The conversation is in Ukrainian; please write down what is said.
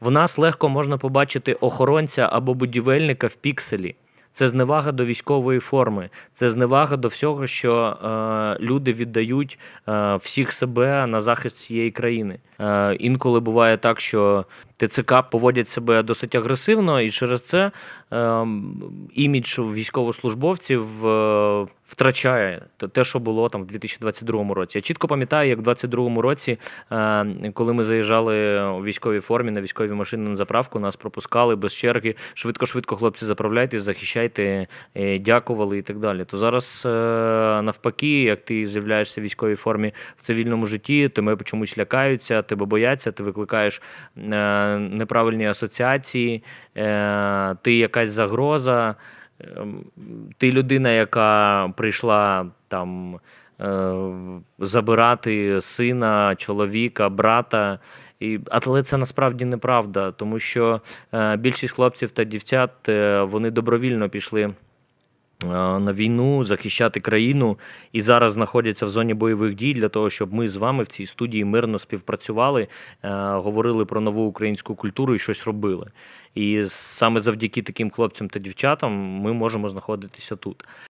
В нас легко можна побачити охоронця або будівельника в пікселі. Це зневага до військової форми, це зневага до всього, що е, люди віддають е, всіх себе на захист цієї країни. Е, інколи буває так, що ТЦК поводять себе досить агресивно, і через це е, імідж військовослужбовців е, втрачає те- що було там в 2022 році. Я чітко пам'ятаю, як в 2022 році, е, коли ми заїжджали у військовій формі на військовій машини на заправку, нас пропускали без черги. Швидко-швидко, хлопці, заправляйтесь, захищайте, е, дякували і так далі. То зараз е, навпаки, як ти з'являєшся в військовій формі в цивільному житті, тебе чомусь лякаються, тебе бояться, ти викликаєш е, неправильні асоціації, е, ти якась загроза. Ем, Ти людина, яка прийшла там е, забирати сина, чоловіка, брата. І, але це насправді неправда, тому що е, більшість хлопців та дівчат вони добровільно пішли на війну, захищати країну і зараз знаходяться в зоні бойових дій для того, щоб ми з вами в цій студії мирно співпрацювали, е, говорили про нову українську культуру і щось робили. І саме завдяки таким хлопцям та дівчатам ми можемо знаходитися тут.